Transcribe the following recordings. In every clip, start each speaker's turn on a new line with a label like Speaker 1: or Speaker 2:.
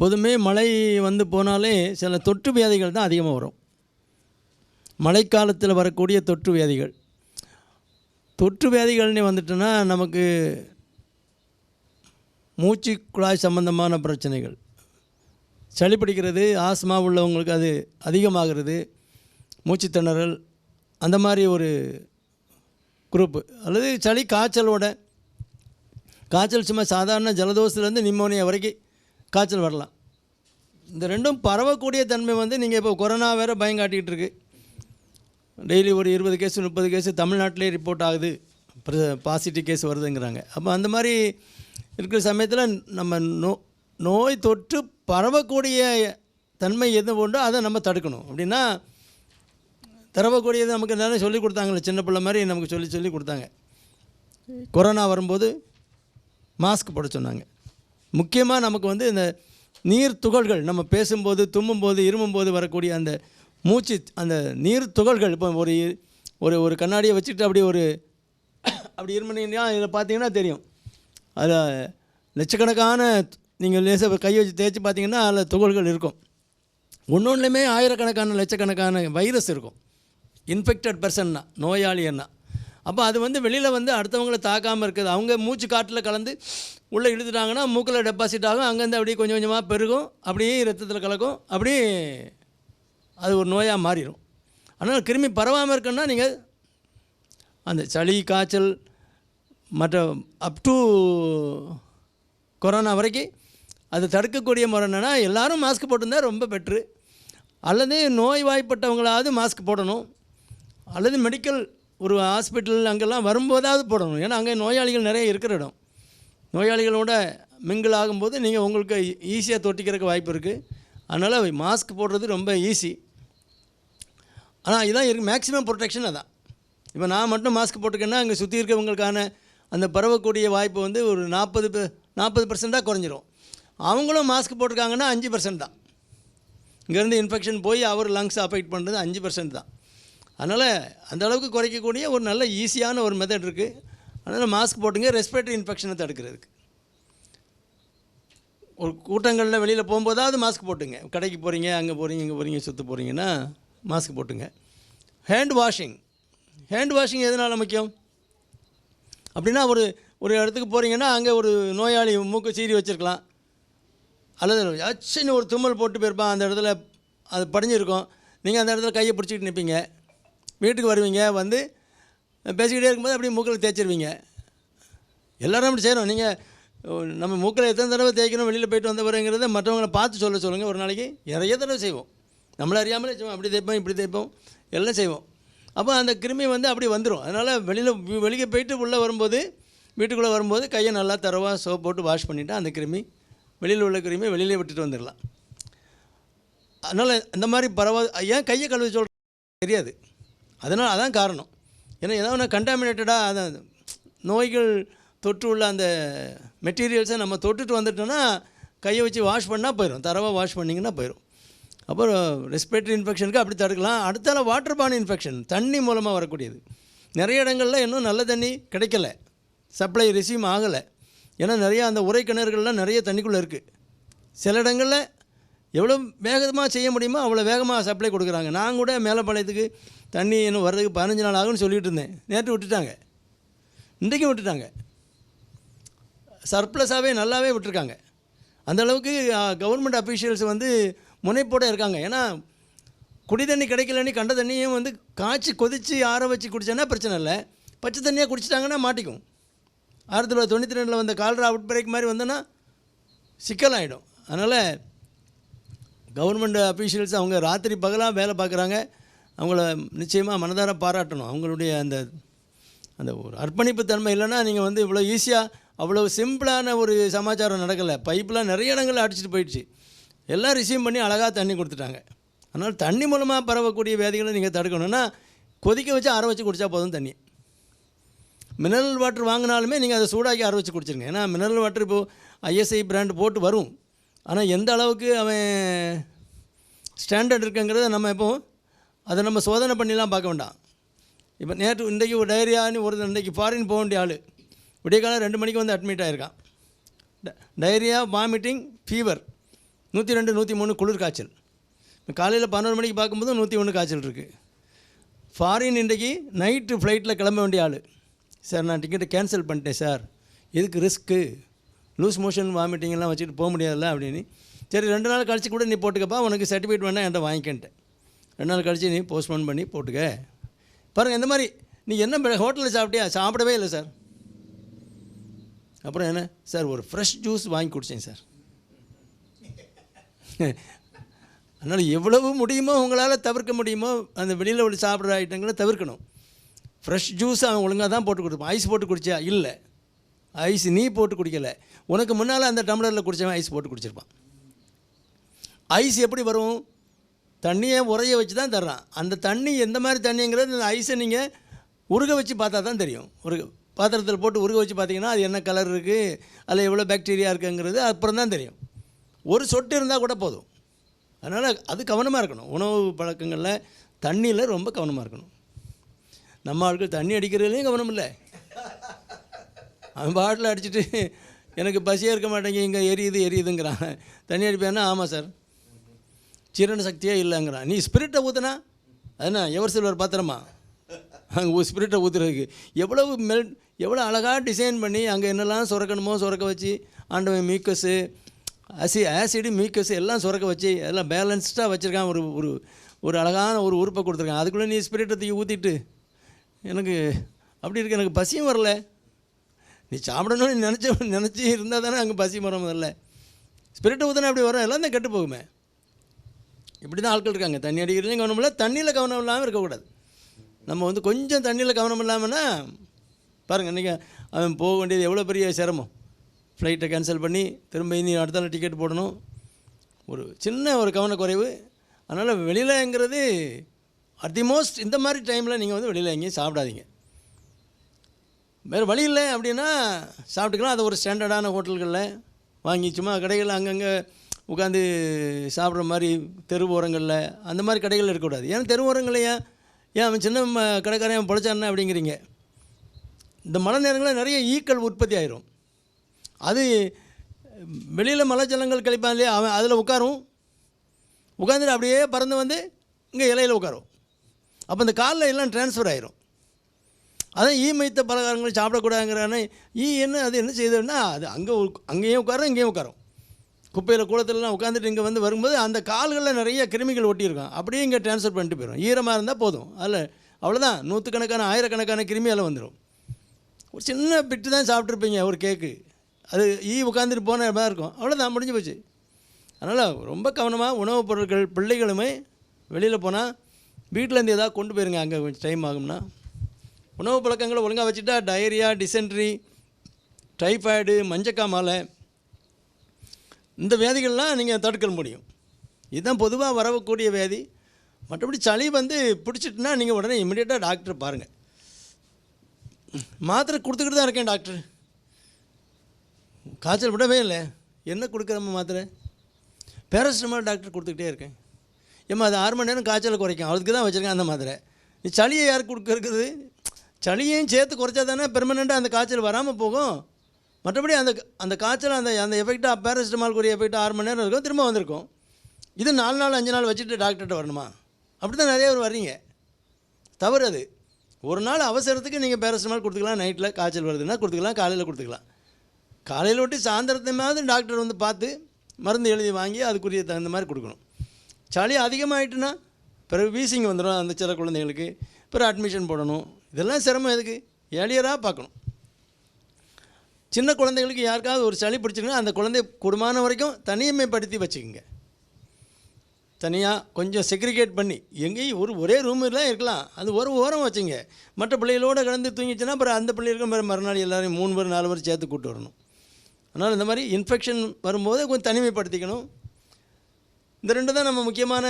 Speaker 1: எப்போதுமே மழை வந்து போனாலே சில தொற்று வியாதிகள் தான் அதிகமாக வரும். மழைக்காலத்தில் வரக்கூடிய தொற்று வியாதிகள். தொற்று வியாதிகள்னு வந்துட்டுன்னா நமக்கு மூச்சு குழாய் சம்பந்தமான பிரச்சனைகள். சளி பிடிக்கிறது ஆஸ்மா உள்ளவங்களுக்கு அது அதிகமாகிறது மூச்சு திணறல் அந்த மாதிரி ஒரு குரூப்பு அல்லது சளி காய்ச்சலோட காய்ச்சல் சும்மா சாதாரண ஜலதோஷத்துலேருந்து நிம்மோனியா வரைக்கும் காய்ச்சல் வரலாம். இந்த ரெண்டும் பரவக்கூடிய தன்மை வந்து நீங்கள் இப்போ கொரோனா வேறு பயம் காட்டிகிட்டு இருக்கு டெய்லி ஒரு இருபது கேஸ் முப்பது கேஸ் தமிழ்நாட்டிலே ரிப்போர்ட் ஆகுது. பாசிட்டிவ் கேஸ் வருதுங்கிறாங்க. அப்போ அந்த மாதிரி இருக்கிற சமயத்தில் நம்ம நோ நோய் தொற்று பரவக்கூடிய தன்மை எது உண்டோ அதை நம்ம தடுக்கணும். அப்படின்னா தரவக்கூடியது நமக்கு நிறைய சொல்லி கொடுத்தாங்களே சின்ன பிள்ளை மாதிரி நமக்கு சொல்லி சொல்லி கொடுத்தாங்க. கொரோனா வரும்போது மாஸ்க் போட சொன்னாங்க. முக்கியமாக நமக்கு வந்து இந்த நீர் துகள்கள் நம்ம பேசும்போது தும்மும்போது இருமும்போது வரக்கூடிய அந்த மூச்சு அந்த நீர் துகள்கள் இப்போ ஒரு ஒரு ஒரு கண்ணாடியை வச்சுட்டு அப்படி ஒரு அப்படி இருமுனீங்கன்னா இதில் பார்த்தீங்கன்னா தெரியும். அதில் லட்சக்கணக்கான நீங்கள் லேசாக கை வச்சு தேய்ச்சி பார்த்தீங்கன்னா அதில் துகள்கள் இருக்கும். ஒன்று ஒன்றுலையுமே ஆயிரக்கணக்கான லட்சக்கணக்கான வைரஸ் இருக்கும். இன்ஃபெக்டட் பர்சன்னா நோயாளின்னா அப்போ அது வந்து வெளியில் வந்து அடுத்தவங்கள தாக்காமல் இருக்குது. அவங்க மூச்சு காற்றில் கலந்து உள்ளே இழுத்துட்டாங்கன்னா மூக்கில் டெபாசிட் ஆகும். அங்கேருந்து அப்படியே கொஞ்சம் கொஞ்சமாக பெருகும். அப்படியே ரத்தத்தில் கலக்கும். அப்படியே அது ஒரு நோயாக மாறிடும் அதனால் கிருமி பரவாமல் இருக்குன்னா நீங்கள் அந்த சளி காய்ச்சல் மற்ற அப் டு கொரோனா வரைக்கும் அது தடுக்கக்கூடிய முறை என்னென்னா எல்லோரும் மாஸ்க் போட்டிருந்தால் ரொம்ப பெட்ரு அல்லது நோய் வாய்ப்பட்டவங்களாவது மாஸ்க் போடணும். அல்லது மெடிக்கல் ஒரு ஹாஸ்பிட்டல் அங்கெல்லாம் வரும்போதாவது போடணும். ஏன்னா அங்கே நோயாளிகள் நிறைய இருக்கிற இடம். நோயாளிகளோட மிங்கிள் ஆகும்போது நீங்கள் உங்களுக்கு ஈஸியாக தொட்டிக்கிறதுக்கு வாய்ப்பு இருக்குது அதனால் மாஸ்க் போடுறது ரொம்ப ஈஸி ஆனால் இதான் இருக்குது மேக்ஸிமம் ப்ரொடெக்ஷன் அதான். இப்போ நான் மட்டும் மாஸ்க் போட்டுக்கேன்னா அங்கே சுற்றி இருக்கிறவங்களுக்கான அந்த பரவக்கூடிய வாய்ப்பு வந்து ஒரு நாற்பது நாற்பது பர்சண்ட்டாக குறைஞ்சிரும். அவங்களும் மாஸ்க் போட்டிருக்காங்கன்னா அஞ்சு பர்சன்ட் தான். இங்கேருந்து இன்ஃபெக்ஷன் போய் அவர் லங்ஸ் அஃபெக்ட் பண்ணுறது அஞ்சு பர்சன்ட் தான். அதனால் அந்த அளவுக்கு குறைக்கக்கூடிய ஒரு நல்ல ஈஸியான ஒரு மெத்தட் இருக்குது அதனால் மாஸ்க் போட்டுங்க ரெஸ்பிரேட்டரி இன்ஃபெக்ஷனை தடுக்கிறதுக்கு. ஒரு கூட்டங்களில் வெளியில் போகும்போதாவது மாஸ்க் போட்டுங்க. கடைக்கு போகிறீங்க அங்கே போகிறீங்க இங்கே போகிறீங்க சுற்ற போகிறீங்கன்னா மாஸ்க் போட்டுங்க. ஹேண்ட் வாஷிங் ஹேண்ட் வாஷிங் எதனால் முக்கியம்? அப்படின்னா ஒரு ஒரு இடத்துக்கு போகிறீங்கன்னா அங்கே ஒரு நோயாளி மூக்கு சீறி வச்சுருக்கலாம். அல்லது அச்சுன்னு ஒரு தும்மல் போட்டு போயிருப்பான் அந்த இடத்துல அது படிஞ்சிருக்கும். நீங்கள் அந்த இடத்துல கையை பிடிச்சிக்கிட்டு நிற்பீங்க வீட்டுக்கு வருவீங்க வந்து பேசிக்கிட்டே இருக்கும்போது அப்படியே மூக்கில் தேய்ச்சிருவீங்க. எல்லோரும் அப்படி செய்கிறோம் நீங்கள் நம்ம மூக்கில் எத்தனை தடவை தேய்க்கணும் வெளியில் போயிட்டு வந்தவருங்கிறத மற்றவங்களை பார்த்து சொல்ல சொல்லுங்கள் ஒரு நாளைக்கு நிறைய தடவை செய்வோம். நம்மளை அறியாமலே செய்வோம். அப்படி தேய்ப்போம் இப்படி தேய்ப்போம் எல்லாம் செய்வோம். அப்போ அந்த கிருமி வந்து அப்படி வந்துடும் அதனால் வெளியில் வெளியே போயிட்டு உள்ளே வரும்போது வீட்டுக்குள்ளே வரும்போது கையை நல்லா தரவாக சோப் போட்டு வாஷ் பண்ணிவிட்டு அந்த கிருமி வெளியில் உள்ள கிருமி வெளியிலே விட்டுட்டு வந்துடலாம். அதனால் இந்த மாதிரி பரவ ஏன் கையை கழுவி சொல்கிறது தெரியாது. அதனால் அதான் காரணம். ஏன்னா ஏதோ ஒன்று கண்டாமினேட்டடாக அதான் நோய்கள் தொற்று உள்ள அந்த மெட்டீரியல்ஸை நம்ம தொட்டுட்டு வந்துட்டோன்னா கையை வச்சு வாஷ் பண்ணால் போயிடும் தரவாக வாஷ் பண்ணிங்கன்னா போயிடும் அப்புறம் ரெஸ்பிரேட்டரி இன்ஃபெக்ஷனுக்கு அப்படி தடுக்கலாம். அடுத்தால வாட்டர் பான் இன்ஃபெக்ஷன் தண்ணி மூலமாக வரக்கூடியது. நிறைய இடங்களில் இன்னும் நல்ல தண்ணி கிடைக்கல. சப்ளை ரிசீவ் ஆகலை. ஏன்னா நிறையா அந்த உரை கிணறுகள்லாம் நிறைய தண்ணிக்குள்ளே இருக்குது சில இடங்களில் எவ்வளோ வேகமாக செய்ய முடியுமோ அவ்வளோ வேகமாக சப்ளை கொடுக்குறாங்க. நான் கூட மேலப்பாளையத்துக்கு தண்ணி இன்னும் வர்றதுக்கு பதினஞ்சு நாள் ஆகும்னு சொல்லிகிட்டு இருந்தேன். நேற்று விட்டுட்டாங்க. இன்றைக்கும் விட்டுட்டாங்க. சர்ப்ளஸாகவே நல்லாவே விட்டுருக்காங்க. அந்தளவுக்கு கவர்மெண்ட் அஃபீஷியல்ஸ் வந்து முனைப்போடு இருக்காங்க. ஏன்னா குடி தண்ணி கிடைக்கலன்னு கண்ட தண்ணியும் வந்து காய்ச்சி கொதித்து ஆற வச்சு குடித்தோன்னா பிரச்சனை இல்லை. பச்சை தண்ணியாக குடிச்சிட்டாங்கன்னா மாட்டிக்கும். ஆயிரத்தி தொள்ளாயிரத்தி தொண்ணூற்றி ரெண்டில் வந்த கால்ரா அவுட் பிரேக் மாதிரி வந்தோன்னா சிக்கலாகிடும் அதனால் கவர்மெண்ட் அஃபீஷியல்ஸ் அவங்க ராத்திரி பகலாக வேலை பார்க்குறாங்க. அவங்கள நிச்சயமாக மனதார பாராட்டணும். அவங்களுடைய அந்த அந்த ஒரு அர்ப்பணிப்பு தன்மை இல்லைன்னா நீங்கள் வந்து இவ்வளோ ஈஸியாக அவ்வளோ சிம்பிளான ஒரு சமாச்சாரம் நடக்கலை. பைப்பெலாம் நிறைய இடங்களில் அடிச்சிட்டு போயிடுச்சு. எல்லாம் ரிசீவ் பண்ணி அழகாக தண்ணி கொடுத்துட்டாங்க. அதனால் தண்ணி மூலமாக பரவக்கூடிய வியாதிகளை நீங்கள் தடுக்கணும்னா கொதிக்க வச்சு ஆற வச்சு குடித்தா போதும் தண்ணி. மினரல் வாட்டர் வாங்கினாலுமே நீங்கள் அதை சூடாக்கி ஆற வச்சு குடிச்சிருங்க. ஏன்னா மினரல் வாட்டர் இப்போது ஐஎஸ்ஐ பிராண்ட் போட்டு வரும். ஆனால் எந்த அளவுக்கு அவன் ஸ்டாண்டர்ட் இருக்குங்கிறத நம்ம இப்போ அதை நம்ம சோதனை பண்ணிலாம் பார்க்க வேண்டாம். இப்போ நேற்று இன்றைக்கி ஒரு டைரியான்னு ஒரு இன்றைக்கி ஃபாரின் போக வேண்டிய ஆள். விடிய காலம் ரெண்டு மணிக்கு வந்து அட்மிட் ஆகிருக்கான் டைரியா வாமிட்டிங் ஃபீவர் நூற்றி ரெண்டு நூற்றி மூணு குளிர் காய்ச்சல் இப்போ காலையில் பன்னெண்டு மணிக்கு பார்க்கும்போது நூற்றி ஒன்று காய்ச்சல் இருக்குது ஃபாரின் இன்றைக்கி நைட்டு ஃப்ளைட்டில் கிளம்ப வேண்டிய ஆள். சார் நான் டிக்கெட்டை கேன்சல் பண்ணிட்டேன் சார். எதுக்கு ரிஸ்க்கு லூஸ் மோஷன் வாமிட்டிங்கெல்லாம் வச்சுட்டு போக முடியாதுல்ல அப்படின்னு. சரி ரெண்டு நாள் கழிச்சு கூட நீ போட்டுக்கப்பா உனக்கு சர்டிஃபிகேட் வேணால் என்கிட்ட வாங்கிக்கன்ட்டேன் ரெண்டு நாள் கழிச்சு நீ போஸ்ட்போன் பண்ணி போட்டுக்க. பாருங்கள் இந்த மாதிரி நீ என்ன ஹோட்டலில் சாப்பிட்டியா? சாப்பிடவே இல்லை சார் அப்புறம் என்ன? சார் ஒரு ஃப்ரெஷ் ஜூஸ் வாங்கி குடித்தேன் சார் அதனால் எவ்வளவு முடியுமோ உங்களால் தவிர்க்க முடியுமோ அந்த வெளியில் உள்ள சாப்பிட்ற ஐட்டங்களை தவிர்க்கணும். ஃப்ரெஷ் ஜூஸ் அவன் ஒழுங்காக தான் போட்டு கொடுப்பான். ஐஸ் போட்டு குடிச்சா இல்லை. ஐஸ் நீ போட்டு குடிக்கலை. உனக்கு முன்னால் அந்த டம்ளரில் குடித்தவன் ஐஸ் போட்டு குடிச்சிருப்பான். ஐஸ் எப்படி வரும்? தண்ணியை உரைய வச்சு தான் தர்றான். அந்த தண்ணி எந்த மாதிரி தண்ணிங்கிறது அந்த ஐஸை நீங்கள் உருக வச்சு பார்த்தா தான் தெரியும். ஒரு பாத்திரத்தில் போட்டு உருக வச்சு பார்த்தீங்கன்னா அது என்ன கலர் இருக்குது அதில் எவ்வளோ பாக்டீரியா இருக்குங்கிறது அப்புறம் தான் தெரியும். ஒரு சொட்டு இருந்தால் கூட போதும். அதனால் அது கவனமாக இருக்கணும். உணவு பழக்கங்களில் தண்ணியில் ரொம்ப கவனமாக இருக்கணும். நம்ம ஆட்கள் தண்ணி அடிக்கிறதுலையும் கவனம் இல்லை. அவன் பாட்டில் அடிச்சுட்டு எனக்கு பசியாக இருக்க மாட்டேங்க இங்கே எரியுது எரியுதுங்கிறான். தண்ணி அடிப்பேன்னா ஆமாம் சார். ஜீரண சக்தியே இல்லைங்கிறான் நீ ஸ்பிரிட்டை ஊற்றுனா அதுனா எவர் சில்வர் பாத்திரமா? அங்கே ஸ்பிரிட்டை ஊற்றுறதுக்கு எவ்வளவு மெல் எவ்வளோ அழகாக டிசைன் பண்ணி அங்கே என்னெல்லாம் சுரக்கணுமோ சுரக்க வச்சு ஆண்டவன் மியூக்கஸு அசி ஆசிடு மியூக்கஸ் எல்லாம் சுரக்க வச்சு எல்லாம் பேலன்ஸ்டாக வச்சுருக்கான். ஒரு ஒரு ஒரு அழகான ஒரு உறுப்பை கொடுத்துருக்கான். அதுக்குள்ளே நீ ஸ்பிரிட்டை தூக்கி ஊற்றிட்டு எனக்கு அப்படி இருக்கு எனக்கு பசியும் வரல. நீ சாப்பிடணும்னு நினச்ச நினச்சி இருந்தால் தானே அங்கே பசி வர முதல்ல. ஸ்பிரிட்டை ஊற்றினா அப்படி வரும்? எல்லாம் தான் கெட்டு போகுமே. இப்படி தான் ஆட்கள் இருக்காங்க. தண்ணி அடிக்கிறதுலையும் கவனம் இல்லை தண்ணியில் கவனம் இல்லாமல் இருக்கக்கூடாது. நம்ம வந்து கொஞ்சம் தண்ணியில் கவனம் இல்லாமல்னா பாருங்கள் இன்றைக்கி அவன் போக வேண்டியது எவ்வளோ பெரிய சிரமம். ஃப்ளைட்டை கேன்சல் பண்ணி திரும்ப இனி அடுத்த நாள் டிக்கெட் போடணும். ஒரு சின்ன ஒரு கவனக்குறைவு. அதனால் வெளியிலங்கிறது அட் தி மோஸ்ட் இந்த மாதிரி டைமில் நீங்கள் வந்து வெளியில் எங்கேயும் சாப்பிடாதீங்க. வேறு வழி இல்லை அப்படின்னா சாப்பிட்டுக்கலாம். அது ஒரு ஸ்டாண்டர்டான ஹோட்டல்களில் வாங்கி சும்மா கடைகளில் அங்கங்கே உட்காந்து சாப்பிட்ற மாதிரி தெரு ஓரங்களில் அந்த மாதிரி கடைகள் இருக்கக்கூடாது. ஏன்னா தெரு ஓரங்களில் ஏன் ஏன் அவன் சின்ன ம- கடைக்காரன் பொழைச்சானே அப்படிங்கிறீங்க. இந்த மழை நேரங்களில் நிறைய ஈக்கள் உற்பத்தி ஆயிரும். அது வெளியில் மலை ஜலங்கள் கழிப்பான் இல்லையா? அவன் அதில் உட்காரும். உட்காந்துட்டு அப்படியே பறந்து வந்து இங்கே இலையில் உட்காரும். அப்போ இந்த காலில் எல்லாம் ட்ரான்ஸ்ஃபர் ஆயிரும். அதான் ஈ மைத்த பலகாரங்கள் சாப்பிடக்கூடாதுங்கிறானே. ஈ என்ன அது என்ன செய்யுதுன்னா அது அங்கே அங்கேயும் உட்காரும் இங்கேயும் உட்காரும். குப்பையில் கூடத்துலலாம் உட்காந்துட்டு இங்கே வந்து வரும்போது அந்த கால்களில் நிறைய கிருமிகள் ஒட்டியிருக்கும். அப்படியே இங்கே ட்ரான்ஸ்ஃபர் பண்ணிட்டு போயிடும் ஈரமாக இருந்தால் போதும். அதில் அவ்வளோதான் நூற்றுக்கணக்கான ஆயிரக்கணக்கான கிருமி வந்துடும் ஒரு சின்ன பிட்டு தான் சாப்பிட்ருப்பீங்க ஒரு கேக்கு அது ஈ உட்காந்துட்டு போன மாதிரி இருக்கும். அவ்வளோதான் முடிஞ்சு போச்சு. அதனால் ரொம்ப கவனமாக உணவுப் பொருட்கள் பிள்ளைகளுமே வெளியில் போனால் வீட்டிலேருந்து ஏதாவது கொண்டு போயிருங்க அங்கே கொஞ்சம் டைம் ஆகும்னா. உணவு பழக்கங்களை ஒழுங்காக வச்சுட்டா டயரியா டிசென்ட்ரி டைஃபாய்டு மஞ்சக்காமாலை இந்த வியாதிகள்லாம் நீங்கள் தடுக்க முடியும். இதுதான் பொதுவாக வரக்கூடிய வியாதி. மற்றபடி சளி வந்து பிடிச்சிட்டுனா நீங்கள் உடனே இமீடியட்டாக டாக்டரை பாருங்கள் மாத்திரை கொடுத்துக்கிட்டு தான் இருக்கேன் டாக்டர். காய்ச்சல் விடவே இல்லை. என்ன கொடுக்குறம்மா மாத்திரை? பேரசிட்டமால் டாக்டர் கொடுத்துக்கிட்டே இருக்கேன். ஏம்மா அது ஆறு மணி நேரம் காய்ச்சலை குறைக்கும். அதுக்கு தான் வச்சுருக்கேன் அந்த மாத்திரை. நீ சளியை யார் கொடுக்குறது சளியையும் சேர்த்து குறைச்சா தானே பெர்மனெண்ட்டாக அந்த காய்ச்சல் வராமல் போகும்? மற்றபடி அந்த அந்த காய்ச்சல் அந்த அந்த எஃபெக்டாக பேரசிட்டமால்குரிய எஃபெக்டாக ஆறு மணி நேரம் இருக்கும் திரும்ப வந்திருக்கும். இது நாலு நாள் அஞ்சு நாள் வச்சுட்டு டாக்டர்கிட்ட வரணுமா? அப்படி தான் நிறைய பேர் வர்றீங்க. தவறு அது. ஒரு நாள் அவசரத்துக்கு நீங்கள் பேரசிட்டமால் கொடுத்துக்கலாம் நைட்டில் காய்ச்சல் வருதுன்னா கொடுத்துக்கலாம் காலையில் கொடுத்துக்கலாம். காலையில் ஒட்டி சாயந்தரத்தையாவது டாக்டர் வந்து பார்த்து மருந்து எழுதி வாங்கி அதுக்குரிய தகுந்த மாதிரி கொடுக்கணும். சளி அதிகமாகிட்டுன்னா பிறகு வீசிங் வந்துடும் அந்த சில குழந்தைங்களுக்கு பிறகு அட்மிஷன் போடணும். இதெல்லாம் சிரமம் எதுக்கு? ஏழியராக பார்க்கணும். சின்ன குழந்தைகளுக்கு யாருக்காவது ஒரு சளி பிடிச்சிருக்குன்னா அந்த குழந்தை குடும்பமான வரைக்கும் தனிமைப்படுத்தி வச்சுக்கோங்க. தனியாக கொஞ்சம் செக்ரிகேட் பண்ணி எங்கேயும் ஒரு ஒரே ரூமில் இருக்கலாம். அது ஒரு ஓரம் வச்சுங்க. மற்ற பிள்ளைகளோடு கலந்து தூங்கிச்சுன்னா அப்புறம் அந்த பிள்ளைகளுக்கும் பிறகு மறுநாள் எல்லோரும் மூணு பேர் நாலு பேர் சேர்த்து கூட்டு வரணும். அதனால் இந்த மாதிரி இன்ஃபெக்ஷன் வரும்போது கொஞ்சம் தனிமைப்படுத்திக்கணும். இந்த ரெண்டு தான் நம்ம முக்கியமான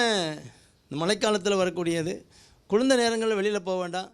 Speaker 1: மழைக்காலத்தில் வரக்கூடியது. குளிர்ந்த நேரங்களில் வெளியில் போக வேண்டாம்.